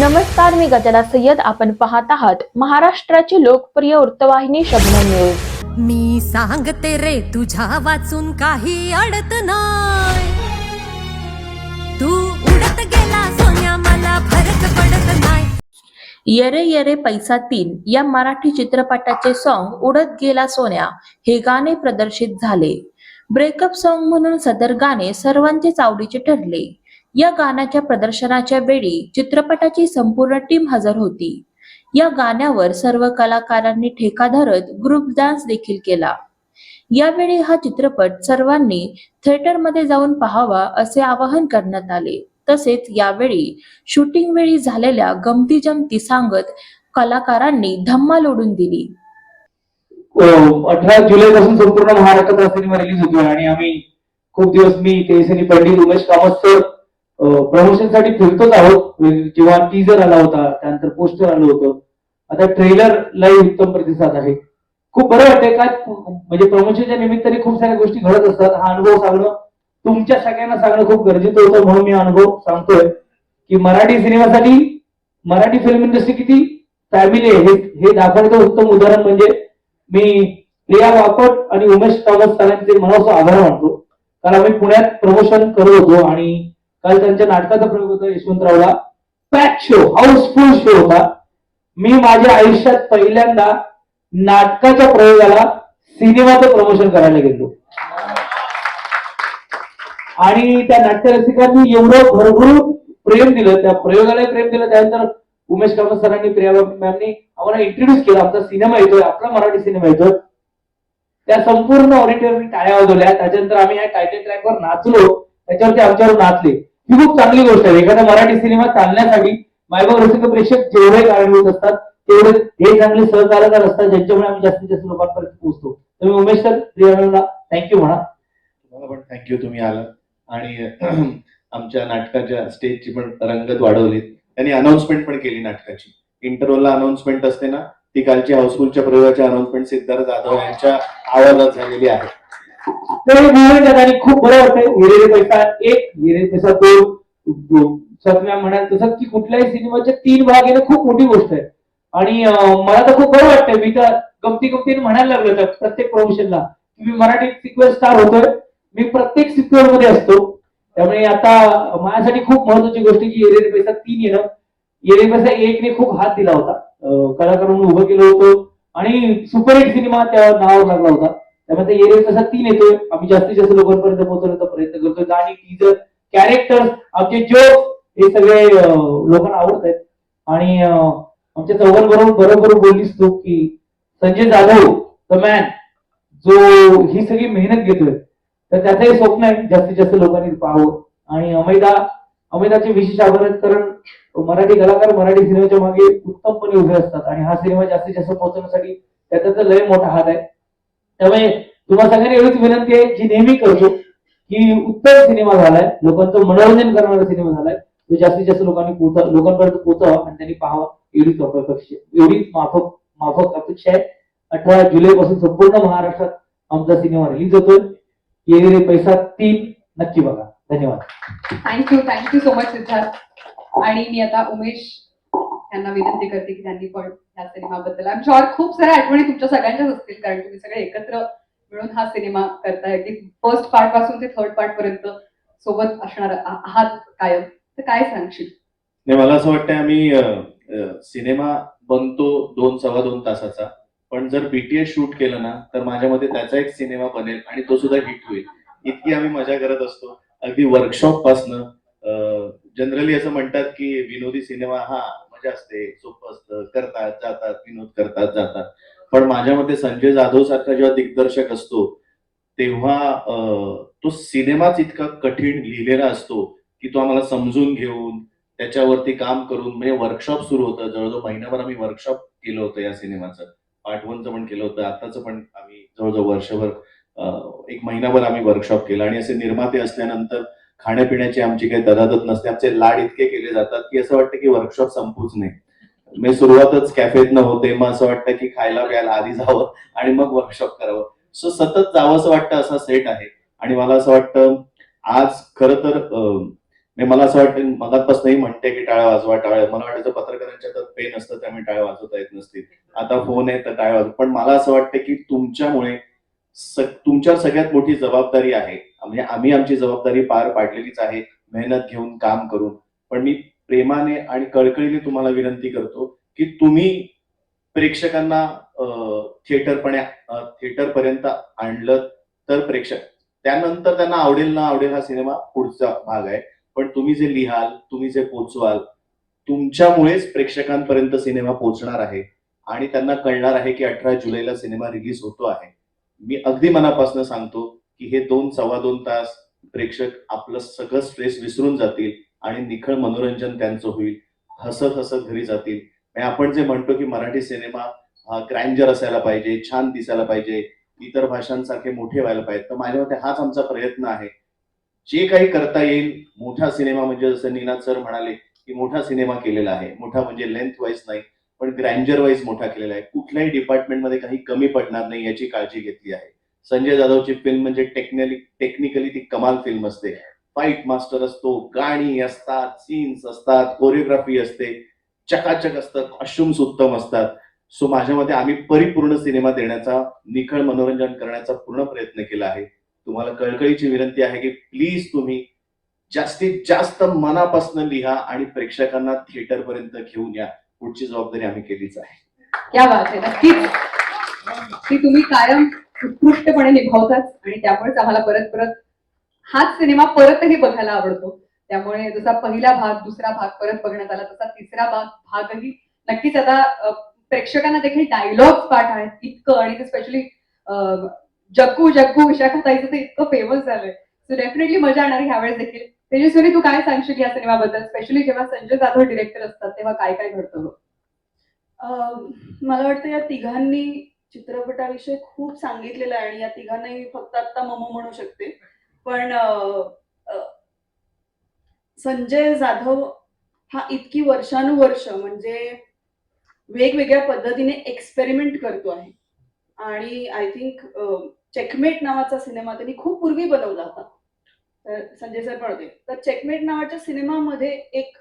नमस्कार मी गजला सय्यद. आपण पाहत आहात महाराष्ट्राची लोकप्रिय वृत्तवाहिनी शबनम न्यूज. मी सांगते रे तुझ्या वाचून काही अडत नाही. तू उडत गेला सोन्या मला फरक पडत नाही. येरे येरे पैसा तीन या मराठी चित्रपटाचे सॉन्ग उडत गेला सोन्या हे गाणे प्रदर्शित झाले. ब्रेकअप सॉन्ग म्हणून सदर गाणे सर्वांचेच आवडीचे ठरले. या गाण्याच्या प्रदर्शनाच्या वेळी चित्रपटाची संपूर्ण टीम हजर होती. या गाण्यावर सर्व कलाकारांनी ठेका धरत ग्रुप डान्स देखील केला. यावेळी हा चित्रपट सर्वांनी थिएटरमध्ये जाऊन पाहावा असे आवाहन करण्यात आले. तसेच यावेळी शूटिंग वेळी झालेल्या गमती जमती सांगत कलाकारांनी धम्माल ओढून दिली. हो, अठरा जुलै पासून संपूर्ण महाराष्ट्रात हा सिनेमा रिलीज होतोय आणि आम्ही खूप दिवस मी तेजस्वी पंडित उमेश कामत सर साठी फिरतोच आहोत. म्हणजे किंवा टीजर आला होता त्यानंतर पोस्टर आलं होतं. आता ट्रेलरलाही उत्तम प्रतिसाद आहे. खूप बरं वाटतंय का? म्हणजे प्रमोशनच्या निमित्ताने खूप साऱ्या गोष्टी घडत असतात. हा अनुभव सांगणं तुमच्या सगळ्यांना सांगणं खूप गरजेचं होतं म्हणून मी अनुभव सांगतोय. की मराठी सिनेमासाठी मराठी फिल्म इंडस्ट्री किती फॅमिली आहे हे- हे दाखवण्याचं उत्तम उदाहरण म्हणजे मी प्रिया वाकट आणि उमेश कामत सरांचे मनापासून आभार मानतो. कारण आम्ही पुण्यात प्रमोशन करत होतो आणि काल त्यांच्या नाटकाचा प्रयोग होता यशवंतरावला. पॅक शो हाऊसफुल शो होता. मी माझ्या आयुष्यात पहिल्यांदा नाटकाच्या प्रयोगाला सिनेमाचं प्रमोशन करायला गेलो. आणि त्या नाट्य रसिकांनी एवढं भरभरून प्रेम दिलं त्या प्रयोगाला प्रेम दिलं. त्यानंतर उमेश कामत सरांनी प्रिया मॅमनी आम्हाला इंट्रोड्यूस केला आमचा सिनेमा येतोय आपला मराठी सिनेमा येतोय. त्या संपूर्ण ऑडिटरनी टाळ्या वाजवल्या. त्याच्यानंतर आम्ही या टायटल ट्रॅकवर नाचलो. त्याच्यावरती आमच्यावर नाचले. ही खूप चांगली गोष्ट आहे. एखादा मराठी सिनेमा चालण्यासाठी मायबाब रसिक प्रेक्षक जेवढे कारणीभूत असतात तेवढे हे चांगले सहकार्यकार असतात ज्यांच्यामुळे आम्ही जास्तीत जास्त लोकांपर्यंत पोहोचतो. तुम्ही उमेश सर प्रिया थँक्यू म्हणा. तुम्हाला पण थँक्यू तुम्ही आला. आणि आमच्या नाटकाच्या स्टेजची पण रंगत वाढवली त्यांनी अनाउन्समेंट पण केली नाटकाची. इंटरव्हलला अनाउन्समेंट असते ना ती कालची हाऊसफुलच्या प्रयोगाची अनाउन्समेंट सिद्धार्थ जाधव यांच्या आवाजात झालेली आहे. तर आणि खूप बरं वाटतं हिरेरे पैसा एक हिरे पैसा दोन सगळ्या म्हणाल तसं की कुठल्याही सिनेमाचे तीन भाग येणं खूप मोठी गोष्ट आहे. आणि मला तर खूप बरं वाटतंय. मी तर गमती गमतीने म्हणायला लागलो तर प्रत्येक प्रमोशनला मी मराठी सिक्वेल स्टार होतोय. मी प्रत्येक सिक्वेल मध्ये असतो. त्यामुळे आता माझ्यासाठी खूप महत्वाची गोष्ट की एरे पैसा तीन येणं. एरे पैसा एकने खूप हात दिला होता. कलाकार म्हणून उभं केलं होतं. आणि सुपरहिट सिनेमा त्या नावावर लागला होता. त्यामुळे एरिया कसा तीन येतोय. आम्ही जास्तीत जास्त लोकांपर्यंत पोहोचवण्याचा प्रयत्न करतोय. आणि टीजर कॅरेक्टर आमचे जोक हे सगळे लोकांना आवडत आहेत आणि आमच्या चौघां बरोबर बोललीस तू की संजय जाधव द मॅन जो ही सगळी मेहनत घेतोय तर त्याचंही स्वप्न आहे जास्तीत जास्त लोकांनी पाहावं. आणि अमिता अमेदाचे विशेष आभार आहेत. कारण मराठी कलाकार मराठी सिनेमाच्या मागे उत्तमपणे उभे असतात. आणि हा सिनेमा जास्तीत जास्त पोहोचवण्यासाठी त्याचा तर लय मोठा हात आहे. त्यामुळे तुम्हाला सगळ्यांनी एवढीच विनंती आहे जी नेहमी करतो की उत्तम सिनेमा झालाय लोकांचं मनोरंजन करणारा सिनेमा झालाय तो जास्तीत जास्त लोकांनी पोहोचा लोकांपर्यंत पोहोचावा आणि त्यांनी पाहावा एवढीच अपेक्षा एवढीच माफक माफक अपेक्षा आहे. अठरा जुलै पासून संपूर्ण महाराष्ट्रात आमचा सिनेमा रिलीज होतोय. येणारे पैसा तीन नक्की बघा. धन्यवाद. Thank you thank you so much Siddharth. आणि मी आता उमेश त्यांना विनंती करते की त्यांनी पण ह्या सिनेमाबद्दल. आय शुअर खूप साऱ्या आठवणी तुमच्या सगळ्यांच्याच असतील कारण तुम्ही सगळे एकत्र मिळून हा सिनेमा करताय. की फर्स्ट पार्टपासून ते थर्ड पार्ट पर्यंत सोबत असणार आहात कायम. तर काय सांगशील? नाही मला असं वाटतं आम्ही सिनेमा बनतो दोन सव्वा दोन तासाचा. पण जर बीटीएस शूट केलं ना तर माझ्या मते त्याचा एक सिनेमा बनेल आणि तो सुद्धा हिट होईल. इतकी आम्ही मजा करत असतो. अगदी वर्कशॉप पासनं जनरली असं म्हणतात की विनोदी सिनेमा हा मजा असते सोपं असतं करतात जातात विनोद करतात जातात. पण माझ्या मते संजय जाधव सारखा जेव्हा दिग्दर्शक असतो तेव्हा तो सिनेमाच इतका कठीण लिहिलेला असतो की तो आम्हाला समजून घेऊन त्याच्यावरती काम करून म्हणजे वर्कशॉप सुरू होतं. जवळजवळ महिनाभर आम्ही वर्कशॉप केलं होतं या सिनेमाचं. पार्ट वनचं पण केलं होतं. आताचं पण आम्ही जवळजवळ वर्षभर एक महिनाभर आम्ही वर्कशॉप केला. आणि असे निर्माते असल्यानंतर खाण्यापिण्याची आमची काही ददादत नसते. आमचे लाड इतके केले जातात की असं वाटतं की वर्कशॉप संपूच नये मी सुरुवातच कॅफेत न होते. मग असं वाटतं की खायला प्यायला आधी जावं आणि मग वर्कशॉप करावं. सो सतत जावं असं वाटतं असा सेट आहे. आणि मला असं वाटतं आज खर तर मला असं वाटतं मगातपासूनही म्हणते की टाळ्या वाजवा टाळ्या. मला वाटायचं पत्रकारांच्या तर पेन असतं त्यामुळे टाळ्या वाजवता येत नसतील. आता फोन आहे तर टाळ्या वाजव. पण मला असं वाटतं की तुमच्यामुळे तुमच्या तुमच्यावर सगळ्यात मोठी जबाबदारी आहे म्हणजे आम्ही आमची जबाबदारी पार पाडलेलीच आहे मेहनत घेऊन काम करून. पण मी प्रेमाने आणि कळकळीने तुम्हाला विनंती करतो की तुम्ही प्रेक्षकांना थिएटरपणे थिएटरपर्यंत आणलं तर प्रेक्षक. त्यानंतर त्यांना आवडेल ना आवडेल हा सिनेमा पुढचा भाग आहे. पण तुम्ही जे लिहाल तुम्ही जे पोचवाल तुमच्यामुळेच प्रेक्षकांपर्यंत सिनेमा पोहोचणार आहे. आणि त्यांना कळणार आहे की अठरा जुलैला सिनेमा रिलीज होतो आहे. मी अगदी मनापासून सांगतो की हे दोन सव्वा दोन तास प्रेक्षक आपलं सगळं स्ट्रेस विसरून जातील आणि निखळ मनोरंजन त्यांचं होईल. हसत हसत घरी जातील. आपण जे म्हणतो की मराठी सिनेमा हा ग्रँजर असायला पाहिजे छान दिसायला पाहिजे इतर भाषांसारखे मोठे व्हायला पाहिजे. तर माझ्या मते हाच आमचा प्रयत्न आहे. जे काही करता येईल मोठा सिनेमा म्हणजे जसं निनाद सर म्हणाले की मोठा सिनेमा केलेला आहे. मोठा म्हणजे लेंथ वाईज नाही पण ग्रँजर वाईज मोठा केलेला आहे. कुठल्याही डिपार्टमेंटमध्ये काही कमी पडणार नाही याची काळजी घेतली आहे. संजय जाधवची फिल्म म्हणजे टेक्निकली टेक्निकली ती कमाल फिल्म असते. फाईट मास्टर असतो गाणी असतात सीन्स असतात कोरिओग्राफी असते. चकाचक असतात कॉस्ट्युम्स उत्तम असतात. सो माझ्या मते आम्ही परिपूर्ण सिनेमा देण्याचा निखळ मनोरंजन करण्याचा पूर्ण प्रयत्न केला आहे. तुम्हाला कळकळीची विनंती आहे की प्लीज तुम्ही जास्तीत जास्त मनापासून लिहा आणि प्रेक्षकांना थिएटर पर्यंत घेऊन या. पुढची जबाबदारी आम्ही केलीच आहे. क्या बात आहे. नक्कीच. की तुम्ही कायम उत्कृष्टपणे निभावतात आणि त्यामुळेच आम्हाला परत परत हाच सिनेमा परतही बघायला आवडतो. त्यामुळे जसा पहिला भाग दुसरा भाग परत बघण्यात आला तसा तिसरा भाग भागही नक्कीच आता प्रेक्षकांना देखील डायलॉग्स पाठ आहेत इतकं आणि ते स्पेशली जग्गू जग्गू विशाखाताईचं ते इतकं फेमस झालंय. सो डेफिनेटली मजा येणार ह्यावेळेस देखील. तेजस्वी तू काय सांगशील या सिनेमाबद्दल? स्पेशली जेव्हा संजय जाधव डिरेक्टर असतात तेव्हा काय काय घडतं मला वाटतं या तिघांनी चित्रपटाविषयी खूप सांगितलेलं आहे आणि या तिघांनाही फक्त आता मम म्हणू शकते. पण संजय जाधव हा इतकी वर्षानुवर्ष म्हणजे वेगवेगळ्या पद्धतीने एक्सपेरिमेंट करतो आहे. आणि आय थिंक चेकमेट नावाचा सिनेमा त्यांनी खूप पूर्वी बनवला होता. तर संजय सर पण होते. तर चेकमेट नावाच्या सिनेमामध्ये एक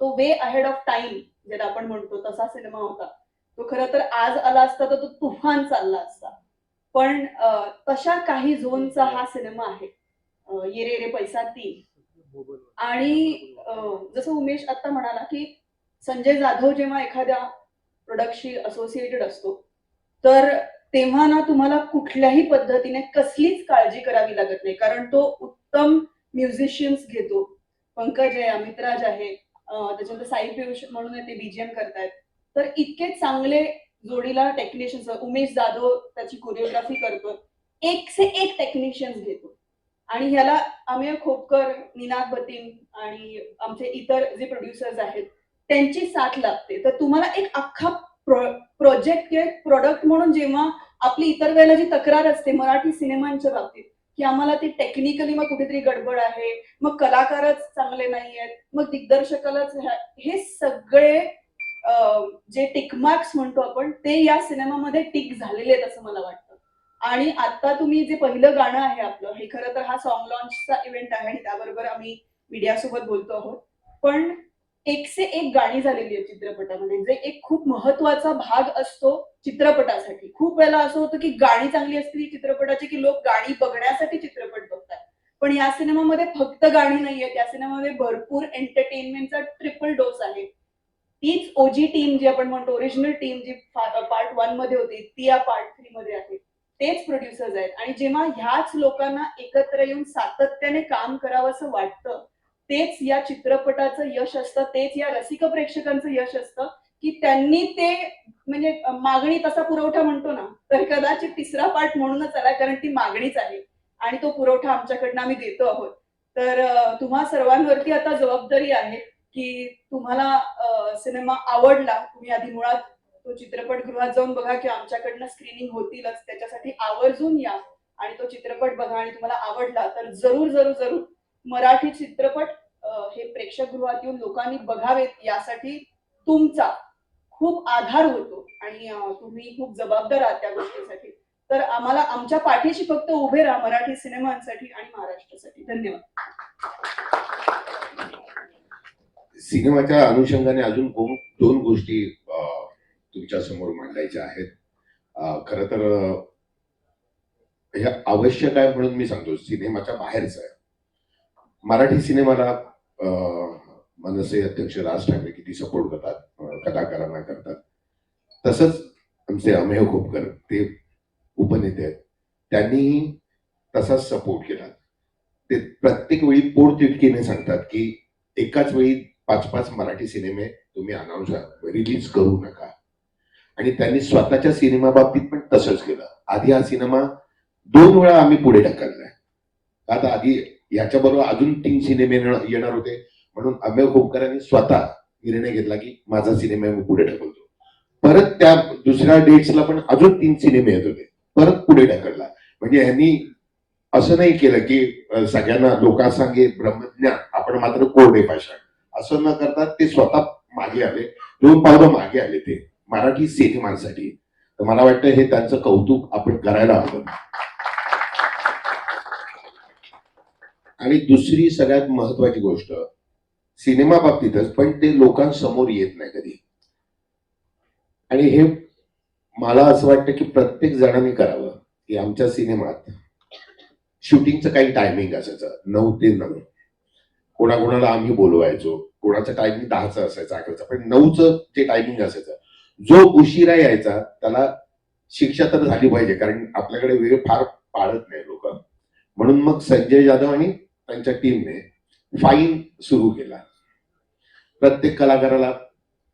तो वे अहेड ऑफ टाइम ज्याला आपण म्हणतो तसा सिनेमा होता. तो खरं तर आज आला असता तर तो तुफान चालला असता. पण तशा काही झोनचा हा सिनेमा आहे. ये रे रे पैसा तीन. आणि जसं उमेश आता म्हणाला की संजय जाधव जेव्हा एखाद्या प्रोडक्टशी असोसिएटेड असतो तर तेव्हा ना तुम्हाला कुठल्याही पद्धतीने कसलीच काळजी करावी लागत नाही. कारण तो उत्तम म्युझिशियन्स घेतो. पंकज आहे अमितराज आहे त्याच्यानंतर साई पियुष म्हणून ते बीजीएम करतायत. तर इतके चांगले जोडीला टेक्निशियन्स उमेश जाधव त्याची कोरिओग्राफी करतो एक से एक टेक्निशियन्स घेतो. आणि ह्याला अमेय खोपकर निनाद बतीन आणि आमचे इतर जे प्रोड्युसर्स आहेत त्यांची साथ लागते. तर तुम्हाला एक अख्खा प्रोजेक्ट किंवा प्रोडक्ट म्हणून जेव्हा आपली इतर वेळेला जी तक्रार असते मराठी सिनेमांच्या बाबतीत की आम्हाला ती टेक्निकली मग कुठेतरी गडबड आहे मग कलाकारच चांगले नाही आहेत मग दिग्दर्शकालाच हे सगळे जे टिक मार्क्स म्हणतो आपण ते या सिनेमामध्ये टिक झालेले आहेत असं मला वाटतं. आणि आता तुम्ही जे पहिलं गाणं आहे आपलं हे खरं तर हा सॉन्ग लॉन्चचा इव्हेंट आहे आणि त्याबरोबर आम्ही मीडियासोबत बोलतो आहोत. पण एकसे एक गाणी झालेली आहे चित्रपटामध्ये जे एक खूप महत्त्वाचा भाग असतो चित्रपटासाठी. खूप वेळेला असं होतं की गाणी चांगली असतील चित्रपटाची की लोक गाणी बघण्यासाठी चित्रपट बघतात. पण या सिनेमामध्ये फक्त गाणी नाहीयेत या सिनेमामध्ये भरपूर एंटरटेनमेंटचा ट्रिपल डोस आहे. तीच ओजी टीम जी आपण म्हणतो ओरिजिनल टीम जी पार्ट वनमध्ये होती ती या पार्ट थ्री मध्ये आहे. तेच प्रोड्युसर्स आहेत. आणि जेव्हा ह्याच लोकांना एकत्र येऊन सातत्याने काम करावं असं वाटतं तेच या चित्रपटाचं यश असतं तेच या रसिक प्रेक्षकांचं यश असतं की त्यांनी ते म्हणजे मागणी तसा पुरवठा म्हणतो ना तर कदाचित तिसरा पार्ट म्हणूनच आला कारण ती मागणीच आहे. आणि तो पुरवठा आमच्याकडनं आम्ही देतो आहोत. तर तुम्हा सर्वांवरती आता जबाबदारी आहे. की तुम्हाला सिनेमा आवडला तुम्ही आधी मुळात तो चित्रपटगृहात जाऊन बघा की आमच्याकडनं स्क्रीनिंग होतीलच त्याच्यासाठी आवर्जून या आणि तो चित्रपट बघा आणि तुम्हाला आवडला तर जरूर जरूर जरूर मराठी चित्रपट हे प्रेक्षकगृहात येऊन लोकांनी बघावेत यासाठी तुमचा खूप आधार होतो आणि तुम्ही खूप जबाबदार आहात त्या गोष्टीसाठी. तर आम्हाला आमच्या पाठीशी फक्त उभे राहा मराठी सिनेमांसाठी आणि महाराष्ट्रासाठी. धन्यवाद. सिनेमाच्या अनुषंगाने अजून दोन दोन गोष्टी तुमच्यासमोर मांडायच्या आहेत. खर खरं तर हे आवश्यक आहे म्हणून मी सांगतो सिनेमाच्या बाहेरच आहे. मराठी सिनेमाला मनसे अध्यक्ष राज ठाकरे किती सपोर्ट करतात कलाकारांना करतात. तसंच आमचे अमेय खोपकर ते उपनेते आहेत. त्यांनी तसाच सपोर्ट केला. ते प्रत्येक वेळी पोटतिडकीने सांगतात की एकाच वेळी पाच पाच मराठी सिनेमे तुम्ही अनाऊन्स रिलीज करू नका. आणि त्यांनी स्वतःच्या सिनेमा बाबतीत पण तसंच केलं. आधी हा सिनेमा दोन वेळा आम्ही पुढे ढकललाय. आता आधी याच्याबरोबर अजून तीन सिनेमे येणार होते. म्हणून अमेय खोपकरांनी स्वतः निर्णय घेतला की माझा सिनेमा मी पुढे ढकलतो. परत त्या दुसऱ्या डेट्सला पण अजून तीन सिनेमे येत होते. परत पुढे ढकलला. म्हणजे यांनी असं नाही केलं की सगळ्यांना लोकांसांगे ब्रह्मज्ञान आपण मात्र कोरडे पाषाण असं न करता ते स्वतः मागे आले. दोन पावलं मागे आले ते. मराठी सिनेमांसाठी तर मला वाटतं हे त्यांचं कौतुक आपण करायला हवं. आणि दुसरी सगळ्यात महत्वाची गोष्ट सिनेमा बाबतीतच पण ते लोकांसमोर येत नाही कधी. आणि हे मला असं वाटतं की प्रत्येक जणांनी करावं की आमच्या सिनेमात. शूटिंगचं काही टायमिंग असायचं नऊ ते नऊ. कोणाकोणाला आम्ही बोलवायचो कोणाचं टायमिंग दहाचं असायचं अकराचं पण नऊचं जे टायमिंग असायचं जो उशिरा यायचा त्याला शिक्षा तर झाली पाहिजे कारण आपल्याकडे वेळ फार पाळत नाही लोक. म्हणून मग संजय जाधव आणि त्यांच्या टीमने फाईन सुरू केला. प्रत्येक कलाकाराला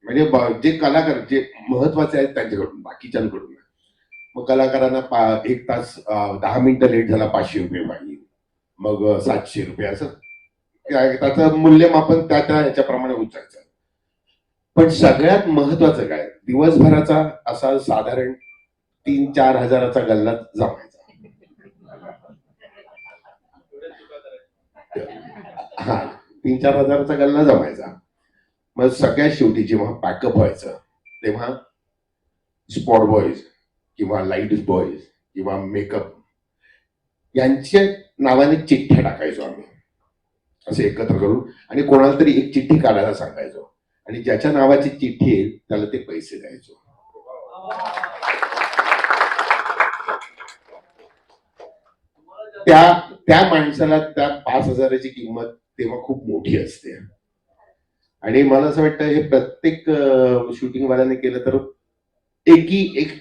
म्हणजे जे कलाकार जे महत्त्वाचे आहेत त्यांच्याकडून बाकीच्यांकडून. मग कलाकारांना पा- एक तास दहा मिनिटं लेट झाला पाचशे रुपये फाईन मग सातशे रुपये असं. त्याचं मूल्यमापन त्या त्या याच्याप्रमाणे उचायचं पण सगळ्यात महत्वाचं काय? दिवसभराचा असा साधारण तीन चार हजाराचा गल्ला जमायचा. हा तीन चार हजाराचा गल्ला जमायचा. मग सगळ्यात शेवटी जेव्हा पॅकअप व्हायचं तेव्हा स्पॉट बॉईज किंवा लाइट बॉईज किंवा मेकअप यांच्या नावाने चिठ्ठ्या टाकायचो आम्ही. असे एकत्र करून आणि कोणाला तरी एक चिठ्ठी काढायला सांगायचो. आणि ज्याच्या नावाची चिठ्ठी येईल त्याला ते पैसे द्यायचो. त्या त्या माणसाला त्या पाच हजाराची किंमत तेव्हा खूप मोठी असते. आणि मला असं वाटतं हे प्रत्येक शूटिंग वाल्याने केलं तर एकी एक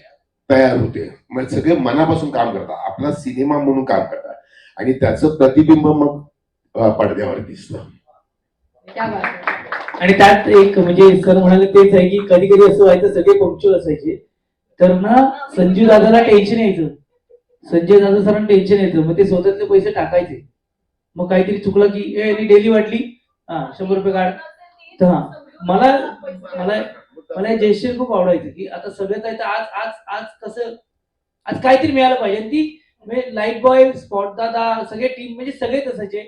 तयार होते. म्हणजे सगळे मनापासून काम करतात. आपला सिनेमा म्हणून काम करतात. आणि त्याचं प्रतिबिंब मग पडद्यावर दिसतं. आणि त्यात एक म्हणजे सर म्हणाले तेच आहे की कधी कधी असं व्हायचं सगळे पंक्च्युअल असायचे. तर ना संजीव दादाला टेन्शन यायचं. संजय दादा सरांना टेन्शन यायचं. मग ते स्वतःचे पैसे टाकायचे. मग काहीतरी चुकलं की ए डेली वाटली. हा शंभर रुपये काढ. तर हा मला मला मला जेस्चर खूप आवडायचं की आता सगळं काय तर आज आज आज कसं आज काहीतरी मिळालं पाहिजे. ती म्हणजे लाइट बॉय स्पॉट दादा सगळे टीम म्हणजे सगळेच असायचे.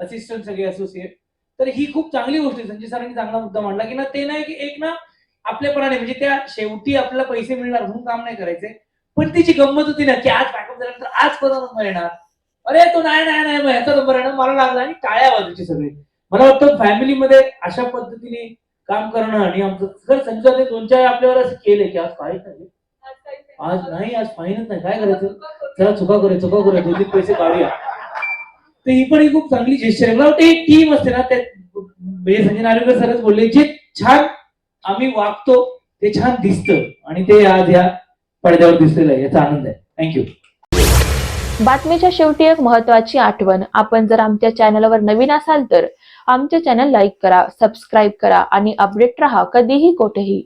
असिस्टंट सगळे असोसिएट तर ही खूप चांगली गोष्ट आहे. संजय सरांनी चांगला मुद्दा मांडला की ना ते नाही की एक ना आपल्यापणाने म्हणजे त्या शेवटी आपल्याला पैसे मिळणार म्हणून काम नाही करायचे. पण तिची गंमत होती ना की आज बॅकअप झाल्यानंतर आज कोणा नंबर येणार? अरे तो नाही नाही नाही मग ह्याचा नंबर येणार. मला लागला आणि टाळ्या बाजूचे सगळे. मला वाटतं फॅमिलीमध्ये अशा पद्धतीने काम करणं आणि आमचं जर संजय दोन चार आपल्यावर असं केलंय की आज फाईन नाही. आज नाही आज फाईनच नाही. काय करायचं? चला चुका करूया चुका करूया. दोन तीन पैसे काढूया. तर ही पण ही खूप चांगली जेस्टर आहे. मला वाटतं एक टीम असते ना त्यात म्हणजे संजय नार्वेकर सरच बोलले जे छान आम्ही वागतो ते छान दिसतं आणि ते आज या पडद्यावर दिसलेलं आहे याचा आनंद आहे. थँक्यू बातमीच्या शेवटी एक महत्वाची आठवण. आपण जर आमच्या चॅनलवर नवीन असाल तर आमच्या चॅनल लाईक करा सबस्क्राईब करा आणि अपडेट राहा. कधीही कोठेही.